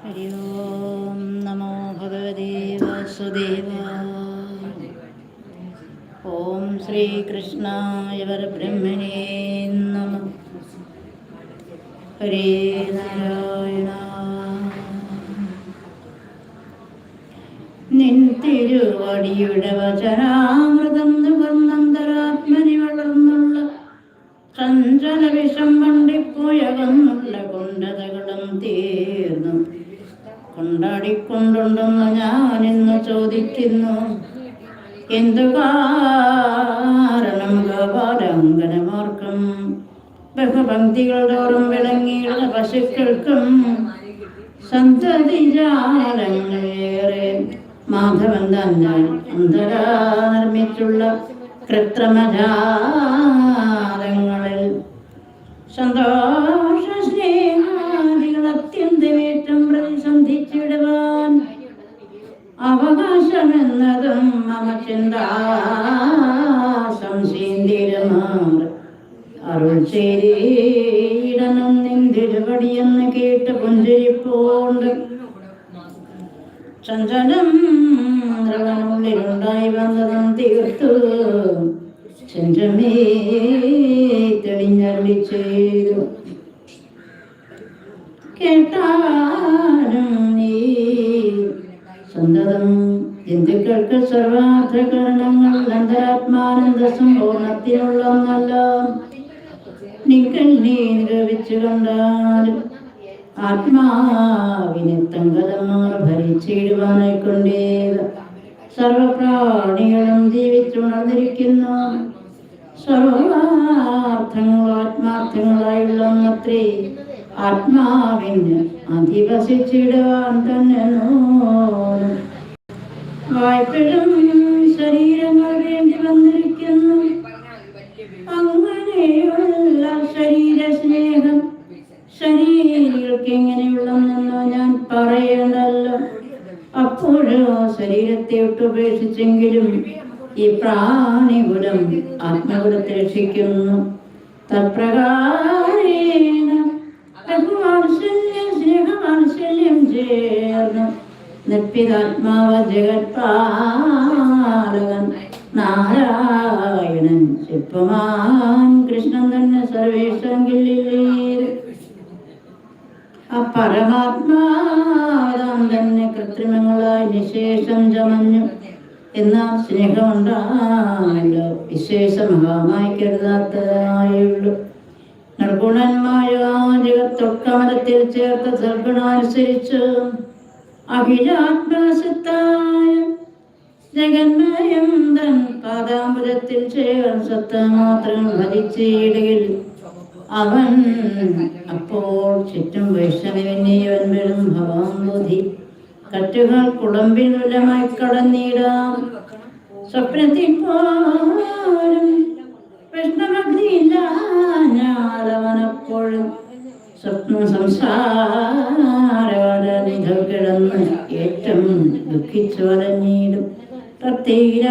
ഹരി ഓം നമോ ഭഗവതേ വാസുദേവ ഓം ശ്രീകൃഷ്ണായ പരബ്രഹ്മണേ നമ. ഹരേ നാരായണ. തിരുവടിയുടെ വചനാമൃതം നുകർന്നന്തരാത്മനി വളർന്നുള്ള ചഞ്ചല വിഷം വണ്ടിപ്പോയകന്നുള്ള കൊണ്ടതകളും തീർന്നു. കൊണ്ടാടിക്കൊണ്ടുണ്ടെന്ന് ഞാൻ ഇന്ന് ചോദിക്കുന്നു. എന്തു കാരണം ഗോപാലങ്കനമാർക്കും ബഹുപംക്തികൾ തോറും വിളങ്ങിയുള്ള പശുക്കൾക്കും സന്തതിജാലങ്ങളേറെ മാധവൻ തന്നെ അന്തരാ നിർമ്മിച്ചുള്ള കൃത്രിമജാലങ്ങളിൽ സന്തോഷ തീർത്തു ചന്ദ്രമേ തെളിഞ്ഞരുളി ചെയ്തു കേട്ടാലും നീ സന്തതം ഹിന്ദുക്കൾക്ക് സർവാർത്ഥകരണങ്ങൾ അന്തരാത്മാനന്ദ സമ്പൂർണത്തിനുള്ള ഒന്നല്ല. നിങ്ങൾ നീ നിരവിച്ചു കണ്ടാലും ആത്മാവിനെ തങ്കലമാർ ഭരിച്ചിടുവാനായി കൊണ്ടേത് സർവപ്രാണികളും ജീവിച്ചുണർന്നിരിക്കുന്നു. സർവാർത്ഥങ്ങളും ആത്മാർത്ഥങ്ങളായുള്ള അത്രേ ആത്മാവിന് അധിവസിച്ചിടുവാൻ തന്നെ നൂലും വായ്പഴും ശരീരത്തെ വിട്ടുപേക്ഷിച്ചെങ്കിലും ഈ പ്രാണിഗുണം ആത്മഗുണത്തെ രക്ഷിക്കുന്നു. തത്പ്രകാരേണ ചേർന്ന്. നിർപ്പിതാത്മാവ ജഗത്പാലകൻ നാരായണൻ ശില്പമാൻ കൃഷ്ണൻ തന്നെ സർവേശ്വരങ്കില്ലേ ആ പരമാത്മാതാം തന്നെ കൃത്രിമങ്ങളായി നിശേഷം ചമഞ്ഞു. എന്നാൽ സ്നേഹമുണ്ടാണല്ലോ വിശേഷമഹാമായി കരുതാത്തതായുള്ളൂ. നിർഗുണന്മായ ജഗത്തൊക്കമരത്തിൽ ചേർത്ത സർഗുണാനുസരിച്ച് അഖിലാത്മസത്തായ ജഗന്മയം തൻ പാദാമ്പുരത്തിൽ ചേർന്ന് സത്ത മാത്രം ഭരിച്ചിടുകിൽ അവൻ അപ്പോൾ ചുറ്റും വൈഷ്ണവിനെയവൻ വരും ഭവാംബുധി കറ്റുകൾ കുളമ്പിൽ ഉലമായി കടന്നിടാം സ്വപ്നത്തിൽ പോലും ഞാനവനപ്പോഴും സ്വപ്ന സംസാരവരനിധം കിടന്ന് ഏറ്റവും ദുഃഖിച്ചു വലഞ്ഞിടും. തത്തീരമണയാതെ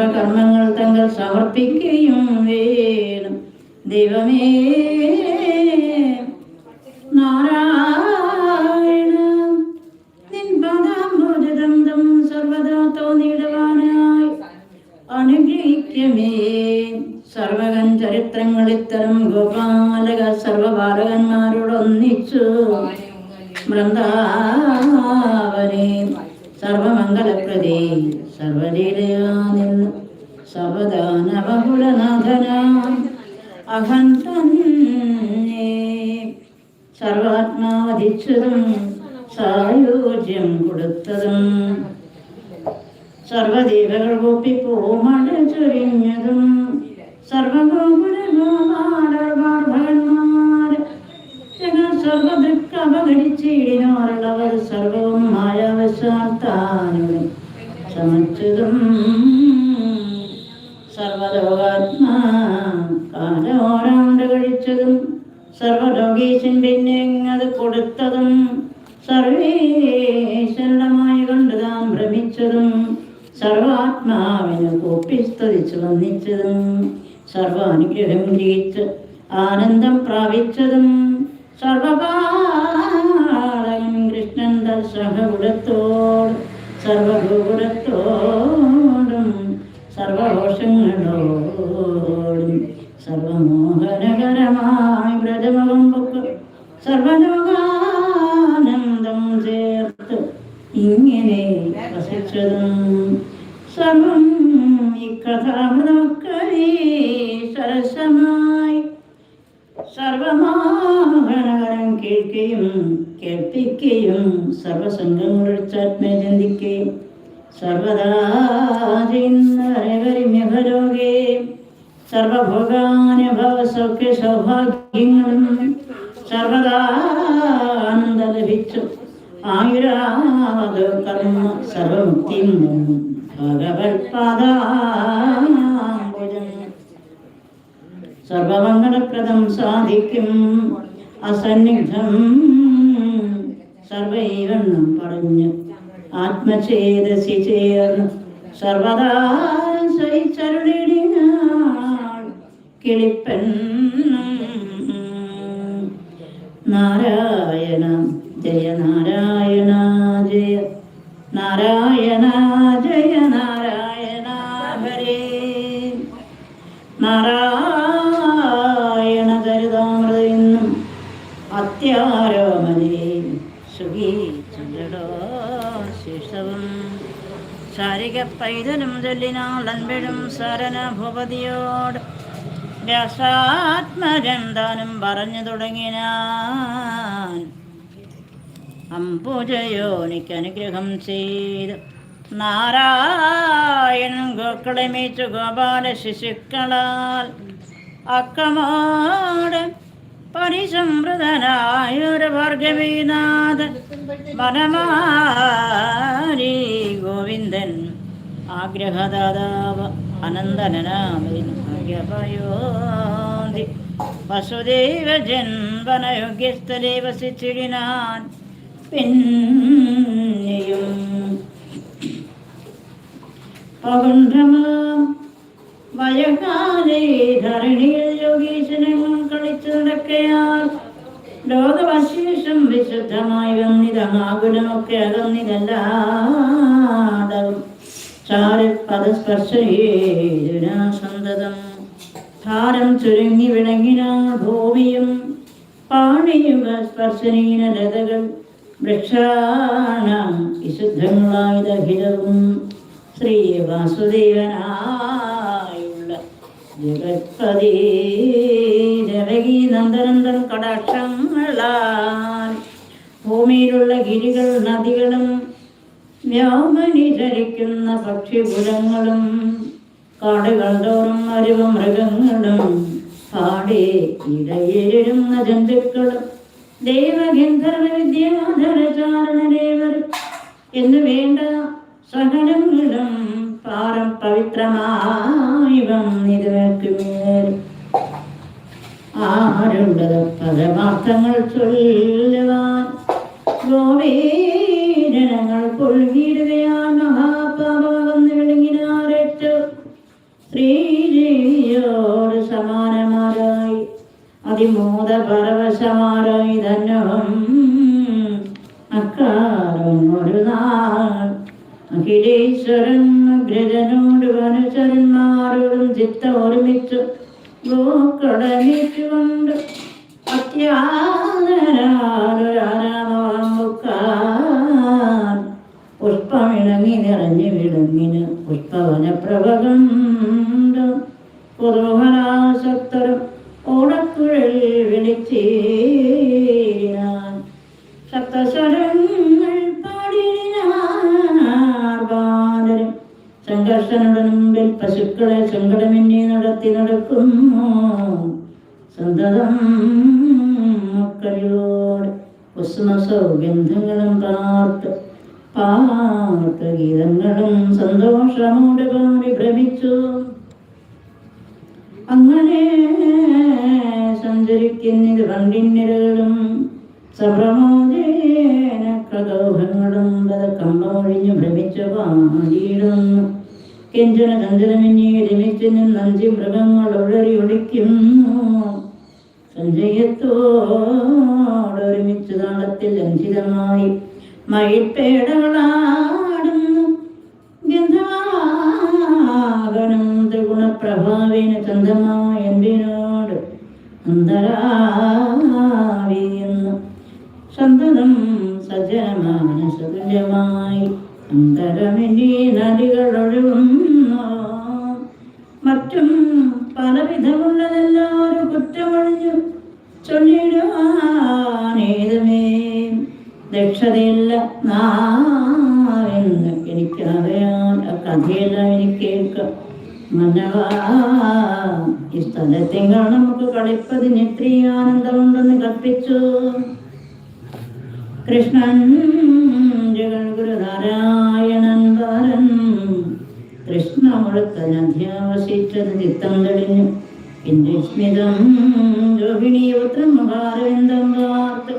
സർവകർമ്മങ്ങൾ തങ്ങൾ സമർപ്പിക്കുകയും വേണം. ദൈവമേ സർവദാനബഹുലനാഥന അഹം സായുജ്യം കൊടുത്തതും സർവദേവകൾ ഒപ്പിപ്പോമഴ ചൊരിഞ്ഞതും അപകടിച്ചിടിനോറുള്ളവർ സർവവും മായാവശാത്താനും ചമച്ചതും സർവലോകീശൻ പിന്നെ അത് കൊടുത്തതും സർവേശ്വരമായി കൊണ്ട് താൻ ഭ്രമിച്ചതും സർവാത്മാവിന് കൂപ്പിസ്തുതിച്ചു വന്നിച്ചതും സർവാനുഗ്രഹം ജയിച്ച് ആനന്ദം പ്രാപിച്ചതും സർവപാലകൻ കൃഷ്ണൻ സഹകുടത്തോട് സർവഭൂകുടത്തോടും സർവഘോഷങ്ങളോടും സർവമോഹനകരമായി വ്രജമകം പൊക്ക് സർവലോകാനന്ദം ചേർത്ത് ഇങ്ങനെ വസിച്ചതും സർവം ഇക്കഥാമൃതമക്കളെ കഥാമൃതമക്കളേ സരസമായി. സർവമാഹണകരം കേൾക്കുകയും കേൾപ്പിക്കുകയും സർവസംഘങ്ങളൊഴിച്ചാത്മേ ചിന്തിക്കുകയും സർവദാ ചെയ്യുന്നവരവരിമ്യഭലോകേ സർവഭോഗാനുഭവ സൗഖ്യ സൗഭാഗ്യങ്ങളും സർവദാനന്ദ ലഭിച്ചു ആയുരാവത് കർമ്മ സർവമുക്തിയും ഭഗവത്പാദാംബുജം. സർവമംഗളപ്രദം സാധിക്കും അസന്നിഗ്ധം സർവൈവണ്ണം പറഞ്ഞു. ആത്മചേതസി ചേർന്ന് സർവദാ സഹിച്ചരുളിടിനാൾ കിളിപ്പൻ നാരായണ. ജയ നാരായണ ജയ. നാരായണ ജയ നാരായണ ഹരേ. നാരായണ ചരിതാമൃതയെന്നും അത്യാരോമനേ സുഖീ ചന്ദ്രടോ ശേഷവും ശാരിക പൈതലും ചൊല്ലിനാൾ അൻപഴും ഭൂപതിയോട് വ്യാസാത്മജൻ താനും പറഞ്ഞു തുടങ്ങിനാൻ അമ്പുജയോനിക്ക് അനുഗ്രഹം ചെയ്ത്. നാരായണൻ ഗോക്കളെ മേച്ചു ഗോപാല ശിശുക്കളാൽ അക്കമോട് പരിസംവൃതനായൊരു ഭാർഗവീനാഥ വനമാരി ഗോവിന്ദൻ ആഗ്രഹദാതാവ് അനന്തനാമൻ ഭാഗ്യപയോന്തി വസുദേവ ജന്മനയോഗ്യസ്ഥലേ വസിച്ചിടിനാൻ പിന്നെയും. പകുണ്ഠമാം വയകാലേ ധരണിയിൽ യോഗീശനങ്ങൾ കളിച്ചു നടക്കയാൽ ലോകവശേഷം വിശുദ്ധമായി വന്നിതമാകുലമൊക്കെ അകന്നിതല്ലാതവും ചാരപദസ്പർശേന സന്തതം ഭാരം ചുരുങ്ങി വിണങ്ങിനാ ഭൂമിയും പാണിയുക സ്പർശനീന ലതകൾ. വൃക്ഷാണ വിശുദ്ധങ്ങളായതഹിതവും ശ്രീ വാസുദേവനായുള്ള ജഗത്പതി ജലകി നന്ദനന്ദൻ കടാക്ഷങ്ങളാൽ. ഭൂമിയിലുള്ള ഗിരികൾ നദികളും വ്യോമനി പക്ഷിപുരങ്ങളും കാടുകൾ തോറും അരുവ മൃഗങ്ങളും പാടെ ഇടയേരുന്ന ജന്തുക്കളും ദേവഗന്ധർവ വിദ്യാധരചാരണദേവർ എന്നു വേണ്ട സകലങ്ങളും പാറം പവിത്രമായി വന്നിരുവക്കുമേൽ ആരുണ്ടത് പരമാർത്ഥങ്ങൾ ചൊല്ലുവാൻ? ഗോപീജനങ്ങൾ കൊഴുകിയിടുകയാണ് മഹാപാപമെന്ന് അക്കാലം ഒരു നാൾ അഖിലേശ്വരൻ ഗ്രജനോട് വനുചരന്മാരോടും ചിത്ത ഒരുമിച്ചു അത്യാദരാലൊരാരാമവാൻ പുഷ്പമിണങ്ങി പുഷ്പവനപ്രഭകണ്ട് കുതൂഹലാസക്തരും ഓടക്കുഴൽ വിളിച്ചേരാൻ സപ്തസ്വരങ്ങൾ പാടിനാർബാലരും സംഘർഷനുടെ മുമ്പിൽ പശുക്കളെ സങ്കടമിന്നി നടത്തി നടക്കുന്നു. സന്തതം മക്കളിയോട് കുസുമസൗഗന്ധങ്ങളും പാർത്ത് പാട്ട് ഗീതങ്ങളും സന്തോഷമോട് പാടി ഭ്രമിച്ചു. അങ്ങനെ സഞ്ചരിക്കുന്നത് കണ്ടിന്നിരകളും സഭ്രമോദേന കദോഹങ്ങളും കമ്പമൊഴിഞ്ഞു ഭ്രമിച്ചു പാടിയിടുന്നു കിഞ്ചന ചഞ്ചലമിനി രമിച്ചു നിന്നഞ്ചി മൃഗങ്ങൾ ഉഴറി ഒളിക്കുന്നു. സഞ്ജയത്തോടൊരുമിച്ച് താളത്തിൽ ലഞ്ചിതമായി മയിൽപ്പേടകളാടുന്നു ത്രിഗുണപ്രഭാവേന തന്തമായ എന്തിനോട് അന്തരാവിയെന്നു സന്തതം സജനമാനസതുല്യമായി അന്തരമിനി നദികളൊഴുകുന്നു മറ്റും പലവിധമുള്ളതെല്ലാവരും കുറ്റമൊഴിഞ്ഞു ചൊല്ലിടുവാനേതുമേ ദക്ഷതയില്ല നാവെന്ന് എനിക്കറിയാൻ ആ കഥയെല്ലാം എനിക്ക്. സ്ഥലത്തെങ്കാൾ നമുക്ക് കളിപ്പതിന് ഇത്രയും ആനന്ദമുണ്ടെന്ന് കൽപ്പിച്ചു. കൃഷ്ണൻ ജഗൻ ഗുരുനാരായണൻ വാരൻ കൃഷ്ണ മുഴക്കൻ അധ്യാവശിച്ചത് ചിത്തം തെളിഞ്ഞു. പിന്നെ സ്മിതം രോഹിണി പുത്രം മഹാരവിന്ദം വാർത്ത്